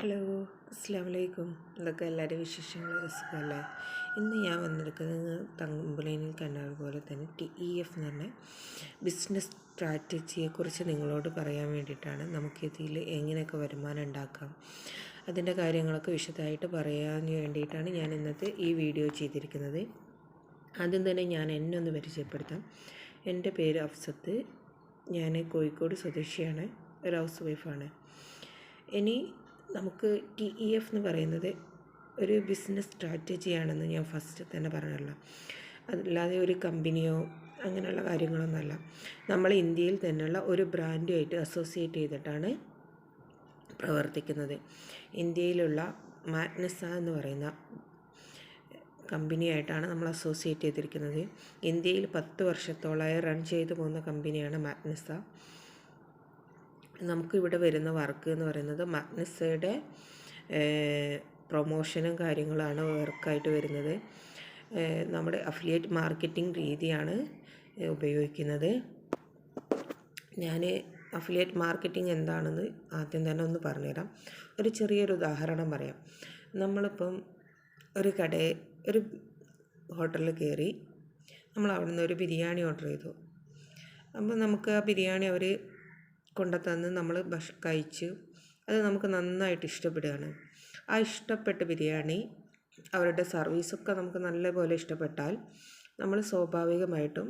Hello അസ്സാം വലൈക്കും എന്തൊക്കെ എല്ലാവരും വിശേഷങ്ങൾ സുഖമല്ലേ ഇന്ന് ഞാൻ വന്നിരിക്കുന്നത് തമ്പുലൈനിൽ കണ്ട പോലെ തന്നെ ടി ഇ എഫ് എന്ന് പറഞ്ഞ ബിസിനസ് സ്ട്രാറ്റജിയെക്കുറിച്ച് നിങ്ങളോട് പറയാൻ വേണ്ടിയിട്ടാണ് നമുക്കിതിൽ എങ്ങനെയൊക്കെ വരുമാനം ഉണ്ടാക്കാം അതിന്റെ കാര്യങ്ങളൊക്കെ വിശദമായിട്ട് പറയാൻ വേണ്ടിയിട്ടാണ് ഞാൻ ഇന്നത്തെ ഈ വീഡിയോ ചെയ്തിരിക്കുന്നത്. ആദ്യം തന്നെ ഞാൻ എന്നെ ഒന്ന് പരിചയപ്പെടുത്താം. എന്റെ പേര് അഫ്സത്ത്. ഞാൻ കോഴിക്കോട് സ്വദേശിയാണ്. ഒരു ഹൗസ് വൈഫാണ് ഇനി നമുക്ക് ടി ഇ എഫ് എന്ന് പറയുന്നത് ഒരു ബിസിനസ് സ്ട്രാറ്റജിയാണെന്ന് ഞാൻ ഫസ്റ്റ് തന്നെ പറഞ്ഞല്ലോ. അതല്ലാതെ ഒരു കമ്പനിയോ അങ്ങനെയുള്ള കാര്യങ്ങളൊന്നുമല്ല. നമ്മൾ ഇന്ത്യയിൽ തന്നെയുള്ള ഒരു ബ്രാൻഡുമായിട്ട് അസോസിയേറ്റ് ചെയ്തിട്ടാണ് പ്രവർത്തിക്കുന്നത്. ഇന്ത്യയിലുള്ള മാഗ്നസ എന്ന് പറയുന്ന കമ്പനിയായിട്ടാണ് നമ്മൾ അസോസിയേറ്റ് ചെയ്തിരിക്കുന്നത്. ഇന്ത്യയിൽ പത്ത് വർഷത്തോളമായി റൺ ചെയ്തു പോകുന്ന കമ്പനിയാണ് മാഗ്നസ നമുക്കിവിടെ വരുന്ന വർക്ക് എന്ന് പറയുന്നത് മാഗ്നസയുടെ പ്രൊമോഷനും കാര്യങ്ങളാണ് വർക്കായിട്ട് വരുന്നത്. നമ്മുടെ അഫിലിയേറ്റ് മാർക്കറ്റിംഗ് രീതിയാണ് ഉപയോഗിക്കുന്നത്. ഞാൻ അഫിലിയേറ്റ് മാർക്കറ്റിംഗ് എന്താണെന്ന് ആദ്യം തന്നെ ഒന്ന് പറഞ്ഞുതരാം. ഒരു ചെറിയൊരു ഉദാഹരണം പറയാം. നമ്മളിപ്പം ഒരു കട ഒരു ഹോട്ടലിൽ കയറി നമ്മൾ അവിടെ നിന്ന് ഒരു ബിരിയാണി ഓർഡർ ചെയ്തു. അപ്പോൾ നമുക്ക് ആ ബിരിയാണി അവർ കൊണ്ടുത്തന്ന് നമ്മൾ ഭക്ഷ കഴിച്ചു അത് നമുക്ക് നന്നായിട്ട് ഇഷ്ടപ്പെടുകയാണ്. ആ ഇഷ്ടപ്പെട്ട ബിരിയാണി അവരുടെ സർവീസൊക്കെ നമുക്ക് നല്ലപോലെ ഇഷ്ടപ്പെട്ടാൽ നമ്മൾ സ്വാഭാവികമായിട്ടും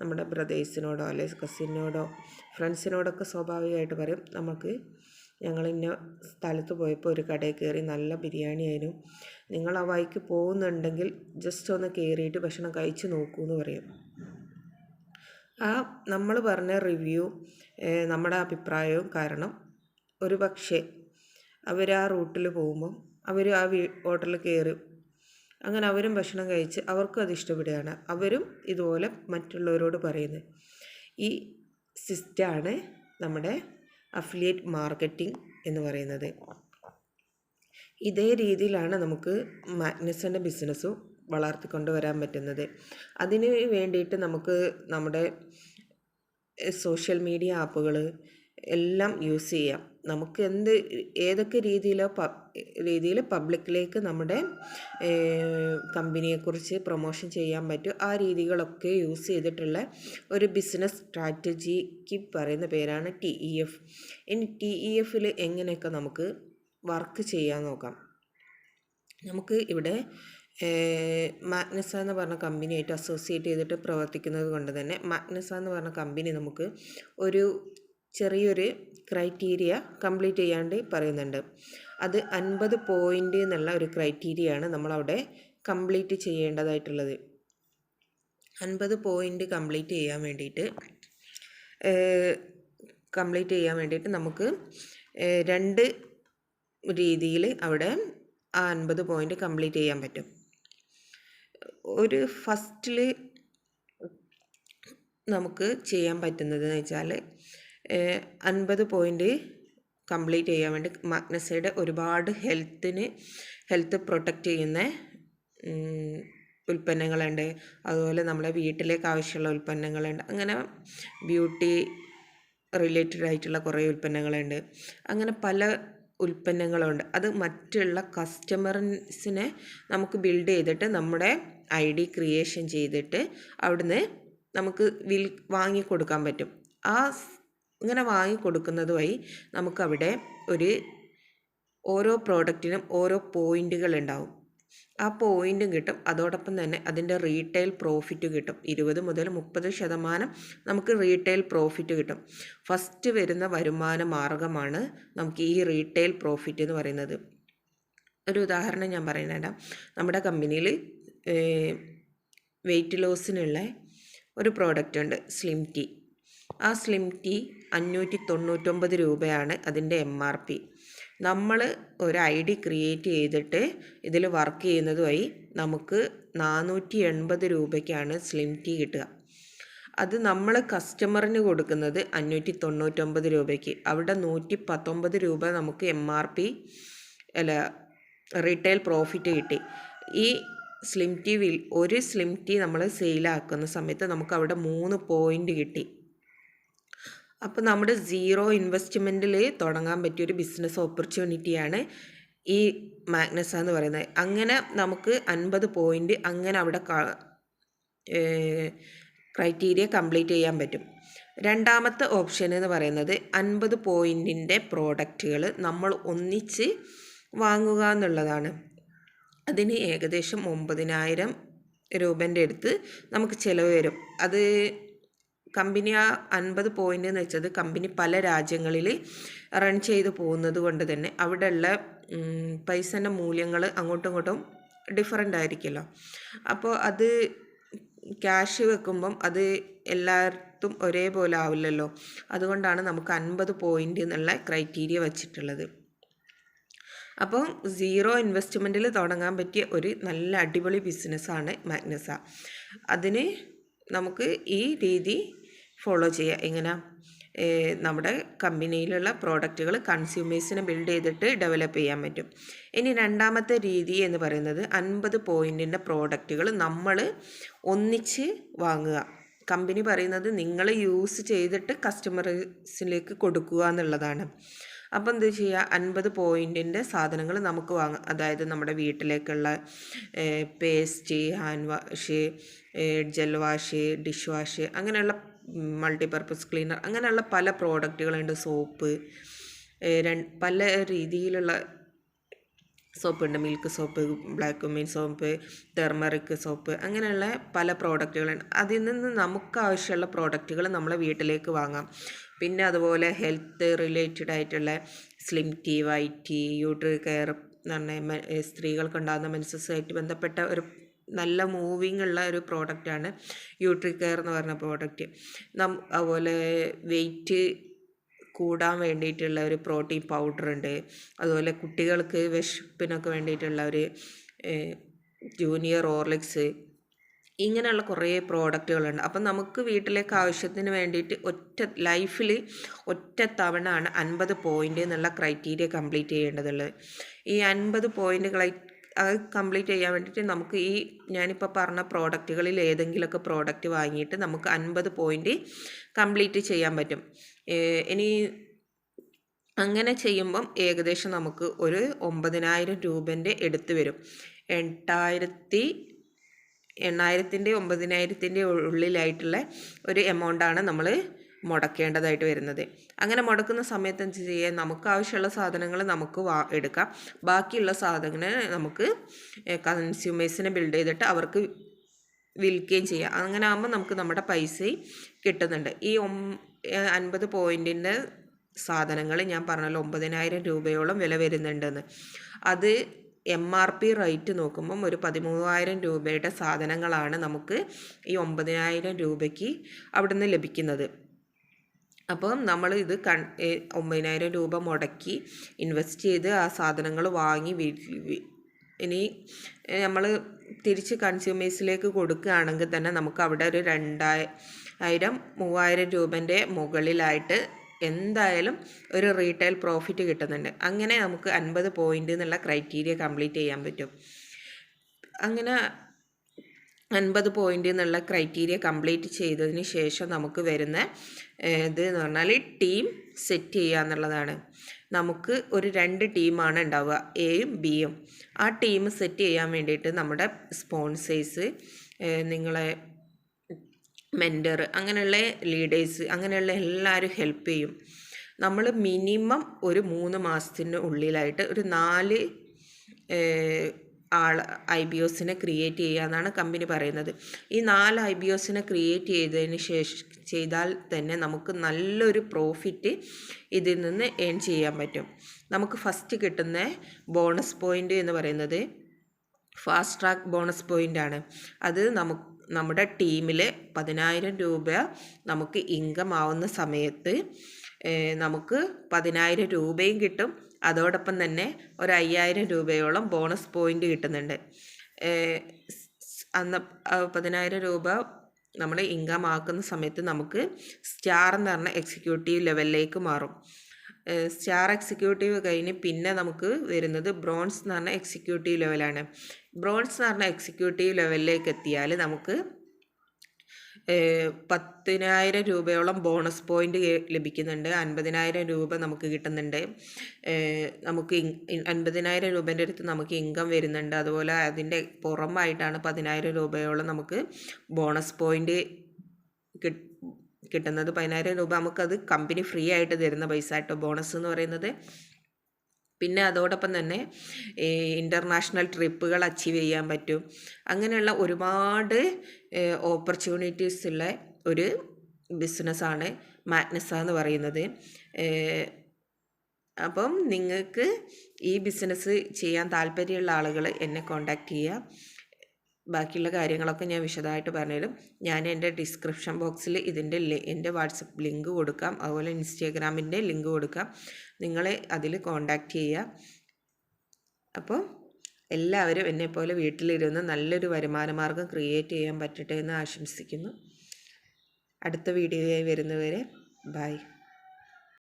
നമ്മുടെ ബ്രദേഴ്സിനോടോ അല്ലെങ്കിൽ കസിനോടോ ഫ്രണ്ട്സിനോടൊക്കെ സ്വാഭാവികമായിട്ട് പറയും നമുക്ക് ഞങ്ങൾ ഇന്ന സ്ഥലത്ത് പോയപ്പോൾ ഒരു കടയിൽ കയറി നല്ല ബിരിയാണി ആയിരുന്നു. നിങ്ങൾ ആ വഴിക്ക് പോകുന്നുണ്ടെങ്കിൽ ജസ്റ്റ് ഒന്ന് കയറിയിട്ട് ഭക്ഷണം കഴിച്ച് നോക്കൂ എന്ന് പറയും. ആ നമ്മൾ പറഞ്ഞ റിവ്യൂ നമ്മുടെ അഭിപ്രായവും കാരണം ഒരു പക്ഷേ അവർ ആ റൂട്ടിൽ പോകുമ്പം അവർ ആ വീ ഹോട്ടലിൽ കയറി അങ്ങനെ അവരും ഭക്ഷണം കഴിച്ച് അവർക്കും അത് ഇഷ്ടപ്പെടുകയാണ്. അവരും ഇതുപോലെ മറ്റുള്ളവരോട് പറയുന്നത്. ഈ സിസ്റ്റാണ് നമ്മുടെ അഫിലിയേറ്റ് മാർക്കറ്റിംഗ് എന്ന് പറയുന്നത്. ഇതേ രീതിയിലാണ് നമുക്ക് മാഗ്നസിന്റെ ബിസിനസ്സും വളർത്തിക്കൊണ്ട് വരാൻ പറ്റുന്നത്. അതിന് വേണ്ടിയിട്ട് നമുക്ക് നമ്മുടെ സോഷ്യൽ മീഡിയ ആപ്പുകൾ എല്ലാം യൂസ് ചെയ്യാം. നമുക്ക് എന്ത് ഏതൊക്കെ രീതിയിലോ പ രീതിയിൽ പബ്ലിക്കിലേക്ക് നമ്മുടെ കമ്പനിയെക്കുറിച്ച് പ്രൊമോഷൻ ചെയ്യാൻ പറ്റും. ആ രീതികളൊക്കെ യൂസ് ചെയ്തിട്ടുള്ള ഒരു ബിസിനസ് സ്ട്രാറ്റജിക്ക് പറയുന്ന പേരാണ് ടി ഇ എഫ്. ഇനി ടി ഇ എഫിൽ എങ്ങനെയൊക്കെ നമുക്ക് വർക്ക് ചെയ്യാൻ നോക്കാം? നമുക്ക് ഇവിടെ മാഗ്നസ എന്ന് പറഞ്ഞ കമ്പനിയായിട്ട് അസോസിയേറ്റ് ചെയ്തിട്ട് പ്രവർത്തിക്കുന്നത് കൊണ്ട് തന്നെ മാഗ്നസ എന്ന് പറഞ്ഞ കമ്പനി നമുക്ക് ഒരു ചെറിയൊരു ക്രൈറ്റീരിയ കംപ്ലീറ്റ് ചെയ്യാണ്ട് പറയുന്നുണ്ട്. അത് അൻപത് പോയിന്റ് എന്നുള്ള ഒരു ക്രൈറ്റീരിയ ക്രൈറ്റീരിയയാണ് നമ്മളവിടെ കംപ്ലീറ്റ് ചെയ്യേണ്ടതായിട്ടുള്ളത്. അൻപത് പോയിന്റ് കംപ്ലീറ്റ് ചെയ്യാൻ വേണ്ടിയിട്ട് കംപ്ലീറ്റ് ചെയ്യാൻ വേണ്ടിയിട്ട് നമുക്ക് രണ്ട് രീതിയിൽ അവിടെ ആ അൻപത് പോയിന്റ് കംപ്ലീറ്റ് ചെയ്യാൻ പറ്റും. ഒരു ഫസ്റ്റിൽ നമുക്ക് ചെയ്യാൻ പറ്റുന്നതെന്ന് വെച്ചാൽ അൻപത് പോയിന്റ് കംപ്ലീറ്റ് ചെയ്യാൻ വേണ്ടി മാഗ്നസൈഡ് ഒരുപാട് ഹെൽത്തിന് ഹെൽത്ത് പ്രൊട്ടക്റ്റ് ചെയ്യുന്ന ഉൽപ്പന്നങ്ങളുണ്ട്. അതുപോലെ നമ്മുടെ വീട്ടിലേക്ക് ആവശ്യമുള്ള ഉൽപ്പന്നങ്ങളുണ്ട്. അങ്ങനെ ബ്യൂട്ടി റിലേറ്റഡ് ആയിട്ടുള്ള കുറേ ഉൽപ്പന്നങ്ങളുണ്ട്. അങ്ങനെ പല ഉൽപ്പന്നങ്ങളുണ്ട്. അത് മറ്റുള്ള കസ്റ്റമേഴ്സിനെ നമുക്ക് ബിൽഡ് ചെയ്തിട്ട് നമ്മുടെ ഐ ഡി ക്രിയേഷൻ ചെയ്തിട്ട് അവിടുന്ന് നമുക്ക് വിൽ വാങ്ങിക്കൊടുക്കാൻ പറ്റും. ആ ഇങ്ങനെ വാങ്ങിക്കൊടുക്കുന്നത് വഴി നമുക്കവിടെ ഒരു ഓരോ പ്രോഡക്റ്റിനും ഓരോ പോയിന്റുകൾ ഉണ്ടാവും. ആ പോയിന്റും കിട്ടും. അതോടൊപ്പം തന്നെ അതിന്റെ റീറ്റെയിൽ പ്രോഫിറ്റ് കിട്ടും. ഇരുപത് മുതൽ മുപ്പത് ശതമാനം നമുക്ക് റീറ്റെയിൽ പ്രോഫിറ്റ് കിട്ടും. ഫസ്റ്റ് വരുന്ന വരുമാന മാർഗമാണ് നമുക്ക് ഈ റീറ്റെയിൽ പ്രോഫിറ്റ് എന്ന് പറയുന്നത്. ഒരു ഉദാഹരണം ഞാൻ പറയുന്നേടാം നമ്മുടെ കമ്പനിയിൽ വെയിറ്റ് ലോസിനുള്ള ഒരു പ്രോഡക്റ്റ് ഉണ്ട് സ്ലിം ടീ ആ സ്ലിം ടീ അഞ്ഞൂറ്റി തൊണ്ണൂറ്റൊമ്പത് രൂപയാണ് അതിന്റെ എം ആർ പി നമ്മൾ ഒരു ഐ ഡി ക്രിയേറ്റ് ചെയ്തിട്ട് ഇതിൽ വർക്ക് ചെയ്യുന്നതുമായി നമുക്ക് നാനൂറ്റി എൺപത് രൂപയ്ക്കാണ് സ്ലിം ടീ കിട്ടുക. അത് നമ്മൾ കസ്റ്റമറിന് കൊടുക്കുന്നത് അഞ്ഞൂറ്റി തൊണ്ണൂറ്റൊമ്പത് രൂപയ്ക്ക്. അവിടെ നൂറ്റി പത്തൊമ്പത് രൂപ നമുക്ക് എം ആർ പി അല്ല റീറ്റെയിൽ പ്രോഫിറ്റ് കിട്ടി. ഈ സ്ലിം ടീ വിൽ ഒരു സ്ലിം ടീ നമ്മൾ സെയിലാക്കുന്ന സമയത്ത് നമുക്ക് അവിടെ മൂന്ന് പോയിന്റ് കിട്ടി. അപ്പോൾ നമ്മുടെ സീറോ ഇൻവെസ്റ്റ്മെന്റിൽ തുടങ്ങാൻ പറ്റിയൊരു ബിസിനസ് ഓപ്പർച്യൂണിറ്റിയാണ് ഈ മാഗ്നസ എന്ന് പറയുന്നത്. അങ്ങനെ നമുക്ക് അൻപത് പോയിന്റ് അങ്ങനെ അവിടെ ക്രൈറ്റീരിയ കംപ്ലീറ്റ് ചെയ്യാൻ പറ്റും. രണ്ടാമത്തെ ഓപ്ഷൻ എന്ന് പറയുന്നത് അൻപത് പോയിന്റിന്റെ പ്രോഡക്റ്റുകൾ നമ്മൾ ഒന്നിച്ച് വാങ്ങുക എന്നുള്ളതാണ്. അതിന് ഏകദേശം ഒമ്പതിനായിരം രൂപന്റെ അടുത്ത് നമുക്ക് ചിലവ് വരും. അത് കമ്പനി ആ അൻപത് പോയിന്റ് എന്ന് വെച്ചത് കമ്പനി പല രാജ്യങ്ങളിൽ റൺ ചെയ്ത് പോകുന്നത് കൊണ്ട് തന്നെ അവിടെയുള്ള പൈസന്റെ മൂല്യങ്ങൾ അങ്ങോട്ടും ഇങ്ങോട്ടും ഡിഫറന്റ് ആയിരിക്കുമല്ലോ അപ്പോൾ അത് ക്യാഷ് വെക്കുമ്പം അത് എല്ലായിടത്തും ഒരേപോലെ ആവില്ലല്ലോ. അതുകൊണ്ടാണ് നമുക്ക് അൻപത് പോയിന്റ് എന്നുള്ള ക്രൈറ്റീരിയ വച്ചിട്ടുള്ളത്. അപ്പോൾ സീറോ ഇൻവെസ്റ്റ്മെന്റിൽ തുടങ്ങാൻ പറ്റിയ ഒരു നല്ല അടിപൊളി ബിസിനസ്സാണ് മാഗ്നസ. അതിന് നമുക്ക് ഈ രീതി ഫോളോ ചെയ്യുക. എങ്ങനെ? നമ്മുടെ കമ്പനിയിലുള്ള പ്രോഡക്റ്റുകൾ കൺസ്യൂമേഴ്സിനെ ബിൽഡ് ചെയ്തിട്ട് ഡെവലപ്പ് ചെയ്യാൻ പറ്റും. ഇനി രണ്ടാമത്തെ രീതി എന്ന് പറയുന്നത് അൻപത് പോയിന്റിന്റെ പ്രോഡക്റ്റുകൾ നമ്മൾ ഒന്നിച്ച് വാങ്ങുക. കമ്പനി പറയുന്നത് നിങ്ങൾ യൂസ് ചെയ്തിട്ട് കസ്റ്റമേഴ്സിലേക്ക് കൊടുക്കുക എന്നുള്ളതാണ്. അപ്പോൾ എന്ത് ചെയ്യുക? അൻപത് പോയിന്റിന്റെ സാധനങ്ങൾ നമുക്ക് വാങ്ങാം. അതായത് നമ്മുടെ വീട്ടിലേക്കുള്ള paste hand wash gel wash dish wash അങ്ങനെയുള്ള മൾട്ടിപർപ്പസ് ക്ലീനർ അങ്ങനെയുള്ള പല പ്രോഡക്റ്റുകളുണ്ട് സോപ്പ് പല രീതിയിലുള്ള സോപ്പുണ്ട് മിൽക്ക് സോപ്പ് ബ്ലാക്ക് മീൻ സോപ്പ് ടെർമറിക് സോപ്പ് അങ്ങനെയുള്ള പല പ്രോഡക്റ്റുകളുണ്ട് അതിൽ നിന്ന് നമുക്ക് ആവശ്യമുള്ള പ്രോഡക്റ്റുകൾ നമ്മളെ വീട്ടിലേക്ക് വാങ്ങാം. പിന്നെ അതുപോലെ ഹെൽത്ത് റിലേറ്റഡ് ആയിട്ടുള്ള slim tea white tea utri care എന്ന് പറഞ്ഞാൽ സ്ത്രീകൾക്കുണ്ടാകുന്ന മെൻസസുമായിട്ട് ബന്ധപ്പെട്ട ഒരു നല്ല മൂവിങ് ഉള്ള ഒരു പ്രോഡക്റ്റാണ് യൂട്രി കെയർ എന്ന് പറഞ്ഞ പ്രോഡക്റ്റ് നം അതുപോലെ വെയിറ്റ് കൂടാൻ വേണ്ടിയിട്ടുള്ള ഒരു പ്രോട്ടീൻ പൗഡർ ഉണ്ട്. അതുപോലെ കുട്ടികൾക്ക് വിശപ്പിനൊക്കെ വേണ്ടിയിട്ടുള്ള ഒരു ജൂനിയർ ഓർലിക്സ് ഇങ്ങനെയുള്ള കുറേ പ്രോഡക്റ്റുകളുണ്ട് അപ്പം നമുക്ക് വീട്ടിലേക്ക് ആവശ്യത്തിന് വേണ്ടിയിട്ട് ഒറ്റ ലൈഫിൽ ഒറ്റ തവണ ആണ് അൻപത് പോയിന്റ് എന്നുള്ള ക്രൈറ്റീരിയ കംപ്ലീറ്റ് ചെയ്യേണ്ടതുള്ളത്. ഈ അൻപത് പോയിന്റ് അത് കംപ്ലീറ്റ് ചെയ്യാൻ വേണ്ടിയിട്ട് നമുക്ക് ഈ ഞാനിപ്പോൾ പറഞ്ഞ പ്രോഡക്റ്റുകളിൽ ഏതെങ്കിലുമൊക്കെ പ്രോഡക്റ്റ് വാങ്ങിയിട്ട് നമുക്ക് അൻപത് പോയിന്റ് കംപ്ലീറ്റ് ചെയ്യാൻ പറ്റും. ഇനി അങ്ങനെ ചെയ്യുമ്പം ഏകദേശം നമുക്ക് ഒരു ഒമ്പതിനായിരം രൂപേന്റെ എടുത്തു വരും. എട്ടായിരത്തി എണ്ണായിരത്തിന്റെ ഒമ്പതിനായിരത്തിന്റെ ഉള്ളിലായിട്ടുള്ള ഒരു എമൗണ്ടാണ് നമ്മൾ മുടക്കേണ്ടതായിട്ട് വരുന്നത്. അങ്ങനെ മുടക്കുന്ന സമയത്ത് എന്ത് നമുക്ക് ആവശ്യമുള്ള സാധനങ്ങൾ നമുക്ക് വാ എടുക്കാം. ബാക്കിയുള്ള സാധനങ്ങൾ നമുക്ക് കൺസ്യൂമേഴ്സിനെ ബിൽഡ് ചെയ്തിട്ട് അവർക്ക് വിൽക്കുകയും ചെയ്യാം. അങ്ങനെ ആകുമ്പോൾ നമുക്ക് നമ്മുടെ പൈസയും കിട്ടുന്നുണ്ട്. ഈ അൻപത് പോയിന്റിന്റെ സാധനങ്ങൾ ഞാൻ പറഞ്ഞല്ലോ ഒമ്പതിനായിരം രൂപയോളം വില വരുന്നുണ്ടെന്ന്. അത് എം ആർ പി റേറ്റ് നോക്കുമ്പം ഒരു പതിമൂവായിരം രൂപയുടെ സാധനങ്ങളാണ് നമുക്ക് ഈ ഒമ്പതിനായിരം രൂപയ്ക്ക് അവിടുന്ന് ലഭിക്കുന്നത്. അപ്പം നമ്മൾ ഇത് കൺ ഒമ്പതിനായിരം രൂപ മുടക്കി ഇൻവെസ്റ്റ് ചെയ്ത് ആ സാധനങ്ങൾ വാങ്ങി ഇനി നമ്മൾ തിരിച്ച് കൺസ്യൂമേഴ്സിലേക്ക് കൊടുക്കുകയാണെങ്കിൽ തന്നെ നമുക്ക് അവിടെ ഒരു രണ്ടായിരം മൂവായിരം രൂപന്റെ മുകളിലായിട്ട് എന്തായാലും ഒരു റീറ്റെയിൽ പ്രോഫിറ്റ് കിട്ടുന്നുണ്ട്. അങ്ങനെ നമുക്ക് അൻപത് പോയിന്റ് എന്നുള്ള ക്രൈറ്റീരിയ കംപ്ലീറ്റ് ചെയ്യാൻ പറ്റും. അങ്ങനെ അൻപത് പോയിന്റ് എന്നുള്ള ക്രൈറ്റീരിയ കംപ്ലീറ്റ് ചെയ്തതിന് ശേഷം നമുക്ക് വരുന്ന ഇത് എന്ന് പറഞ്ഞാൽ ടീം സെറ്റ് ചെയ്യുക എന്നുള്ളതാണ്. നമുക്ക് ഒരു രണ്ട് ടീമാണ് ഉണ്ടാവുക എയും ബിയും ആ ടീം സെറ്റ് ചെയ്യാൻ വേണ്ടിയിട്ട് നമ്മുടെ സ്പോൺസേഴ്സ് നിങ്ങളെ മെന്റർ അങ്ങനെയുള്ള ലീഡേഴ്സ് അങ്ങനെയുള്ള എല്ലാവരും ഹെൽപ്പ് ചെയ്യും. നമ്മൾ മിനിമം ഒരു മൂന്ന് മാസത്തിന് ഉള്ളിലായിട്ട് ഒരു നാല് ആൾ ഐ ബി ഒസിനെ ക്രിയേറ്റ് ചെയ്യുക എന്നാണ് കമ്പനി പറയുന്നത്. ഈ നാല് ഐ ബി ഒസിനെ ക്രിയേറ്റ് ചെയ്തതിന് ശേഷം ചെയ്താൽ തന്നെ നമുക്ക് നല്ലൊരു പ്രോഫിറ്റ് ഇതിൽ നിന്ന് ഏൺ ചെയ്യാൻ പറ്റും. നമുക്ക് ഫസ്റ്റ് കിട്ടുന്ന ബോണസ് പോയിന്റ് എന്ന് പറയുന്നത് ഫാസ്റ്റ് ട്രാക്ക് ബോണസ് പോയിന്റ് ആണ്. അത് നമുക്ക് നമ്മുടെ ടീമിൽ പതിനായിരം രൂപ നമുക്ക് ഇൻകം ആവുന്ന സമയത്ത് നമുക്ക് പതിനായിരം രൂപയും കിട്ടും. അതോടൊപ്പം തന്നെ ഒരു അയ്യായിരം രൂപയോളം ബോണസ് പോയിന്റ് കിട്ടുന്നുണ്ട്. അന്ന് പതിനായിരം രൂപ നമ്മൾ ഇൻകം ആക്കുന്ന സമയത്ത് നമുക്ക് സ്റ്റാർ എന്ന് പറഞ്ഞ എക്സിക്യൂട്ടീവ് ലെവലിലേക്ക് മാറും. സ്റ്റാർ എക്സിക്യൂട്ടീവ് കഴിഞ്ഞ് പിന്നെ നമുക്ക് വരുന്നത് ബ്രോൺസ് എന്ന് പറഞ്ഞ എക്സിക്യൂട്ടീവ് ലെവലാണ് ബ്രോൺസ് എന്ന് പറഞ്ഞ എക്സിക്യൂട്ടീവ് ലെവലിലേക്ക് എത്തിയാൽ നമുക്ക് പത്തിനായിരം രൂപയോളം ബോണസ് പോയിന്റ് ലഭിക്കുന്നുണ്ട്. അൻപതിനായിരം രൂപ നമുക്ക് കിട്ടുന്നുണ്ട്. നമുക്ക് അൻപതിനായിരം രൂപേന്റെ അടുത്ത് നമുക്ക് ഇൻകം വരുന്നുണ്ട്. അതുപോലെ അതിന്റെ പുറമായിട്ടാണ് പതിനായിരം രൂപയോളം നമുക്ക് ബോണസ് പോയിന്റ് കിട്ടുന്നത്. പതിനായിരം രൂപ നമുക്കത് കമ്പനി ഫ്രീ ആയിട്ട് തരുന്ന പൈസ കേട്ടോ. ബോണസ് എന്ന് പറയുന്നത് പിന്നെ അതോടൊപ്പം തന്നെ ഇന്റർനാഷണൽ ട്രിപ്പുകൾ അച്ചീവ് ചെയ്യാൻ പറ്റും. അങ്ങനെയുള്ള ഒരുപാട് ഓപ്പർച്യൂണിറ്റീസ് ഉള്ള ഒരു ബിസിനസ്സാണ് മാഗ്നസ എന്ന് പറയുന്നത്. അപ്പം നിങ്ങൾക്ക് ഈ ബിസിനസ് ചെയ്യാൻ താല്പര്യമുള്ള ആളുകൾ എന്നെ കോണ്ടാക്ട് ചെയ്യുക. ബാക്കിയുള്ള കാര്യങ്ങളൊക്കെ ഞാൻ വിശദമായിട്ട് പറഞ്ഞുതരും. ഞാൻ എന്റെ ഡിസ്ക്രിപ്ഷൻ ബോക്സിൽ ഇതിന്റെ എന്റെ വാട്സപ്പ് ലിങ്ക് കൊടുക്കാം. അതുപോലെ ഇൻസ്റ്റാഗ്രാമിന്റെ ലിങ്ക് കൊടുക്കാം. നിങ്ങളെ അതിൽ കോണ്ടാക്ട് ചെയ്യുക. അപ്പോൾ എല്ലാവരും എന്നെപ്പോലെ വീട്ടിലിരുന്ന് നല്ലൊരു വരുമാന മാർഗം ക്രിയേറ്റ് ചെയ്യാൻ പറ്റട്ടെ എന്ന് ആശംസിക്കുന്നു. അടുത്ത വീഡിയോയായി വരുന്നവരെ ബൈ